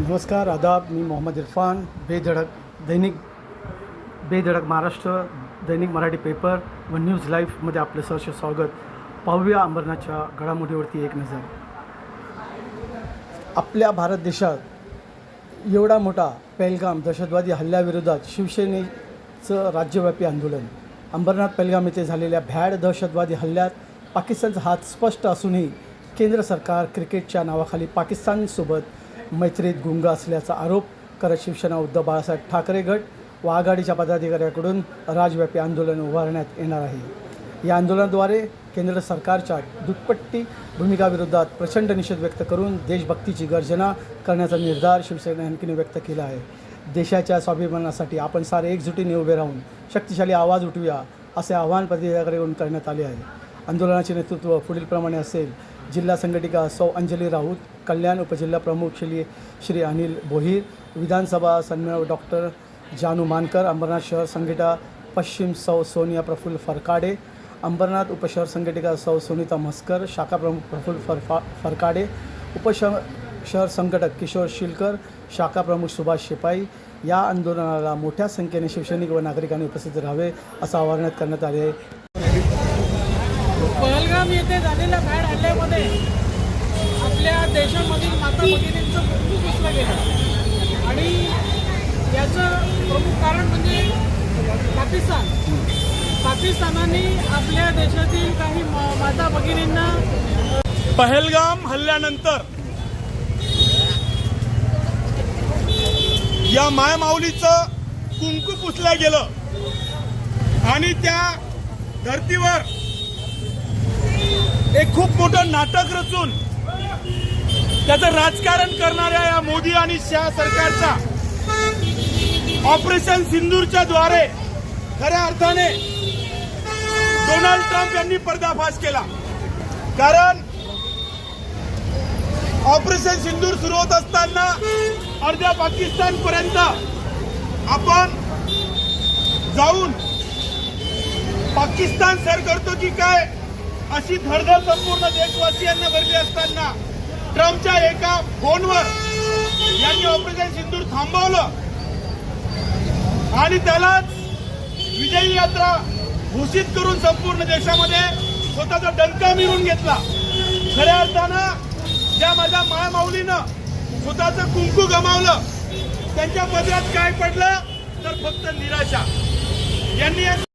नमस्कार आदाब. मी मोहम्मद इरफान बेधडक दैनिक बेधडक महाराष्ट्र दैनिक मराठी पेपर व न्यूज लाईफमध्ये आपलं सहर्ष स्वागत. पाहूया अंबरनाथच्या घडामोडीवरती एक नजर. आपल्या भारत देशात एवढा मोठा पेलगाम दहशतवादी हल्ल्याविरोधात शिवसेनेचं राज्यव्यापी आंदोलन. अंबरनाथ पहलगाम येथे झालेल्या भ्याड दहशतवादी हल्ल्यात पाकिस्तानचा हात स्पष्ट असूनही केंद्र सरकार क्रिकेटच्या नावाखाली पाकिस्तानसोबत मैत्रीत गुंग असल्याचा आरोप करत शिवसेना उद्धव बाळासाहेब ठाकरे गट व आघाडीच्या पदाधिकाऱ्याकडून राजव्यापी आंदोलन उभारण्यात येणार आहे. या आंदोलनाद्वारे केंद्र सरकारच्या दुप्पट्टी भूमिकाविरोधात प्रचंड निषेध व्यक्त करून देशभक्तीची गर्जना करण्याचा निर्धार शिवसेनेने व्यक्त केला आहे. देशाच्या स्वाभिमानासाठी आपण सारे एकजुटीने उभे राहून शक्तिशाली आवाज उठवूया असे आवाहन पदाधिकाऱ्याकडून करण्यात आले आहे. आंदोलनाचे नेतृत्व पुढीलप्रमाणे असेल जिल्हा संघटिका सौ अंजली राऊत कल्याण उपजिल्हा प्रमुख श्री श्री अनिल बोहीर विधानसभा सन्मेळ डॉक्टर जानू मानकर अंबरनाथ शहर संघटिका पश्चिम सौ सोनिया प्रफुल्ल फरकाडे अंबरनाथ उपशहर संघटिका सौ सुनीता म्हस्कर शाखा प्रमुख प्रफुल्ल फरफा फरकाडे उपशहर शहर संघटक किशोर शिलकर शाखा प्रमुख सुभाष शिपाई या आंदोलनाला मोठ्या संख्येने शिवसैनिक व नागरिकांनी उपस्थित राहावे असं आवाहन करण्यात आले आहे. पहलगाम येथे झालेल्या भॅड हल्ल्यामध्ये आपल्या देशामधील माता भगिनींचं मृत्यू घुसलं गेलं. आणि याचं प्रमुख कारण म्हणजे पाकिस्तान. पाकिस्तानाने आपल्या देशातील काही मा- माता भगिनींना पहलगाम हल्ल्यानंतर या मायमाऊलीचं कुंकू पुसलं गेलं. आणि त्या धर्तीवर एक खूप मोठं नाटक रचून त्याचं राजकारण करणाऱ्या या मोदी आणि शहा सरकारचा ऑपरेशन सिंदूरच्या द्वारे खऱ्या अर्थाने डोनाल्ड ट्रम्प यांनी पर्दाफाश केला. कारण ऑपरेशन सिंदूर सुरू होत असताना अर्ध्या पाकिस्तान पर्यंत आपण जाऊन पाकिस्तान सर करतो की काय अशी धडधड संपूर्ण देशवासियांना भरली असताना ट्रम्पच्या एका फोनवर यांनी ऑपरेशन सिंदूर थांबवलं. आणि त्यालाच विजयी यात्रा घोषित करून संपूर्ण देशामध्ये स्वतःचा डंका मिळवून घेतला. खऱ्या अर्थानं ज्या माझ्या मायमाऊलीनं स्वतःचं कुंकू गमावलं त्यांच्या पदरात काय पडलं तर फक्त निराशा. यांनी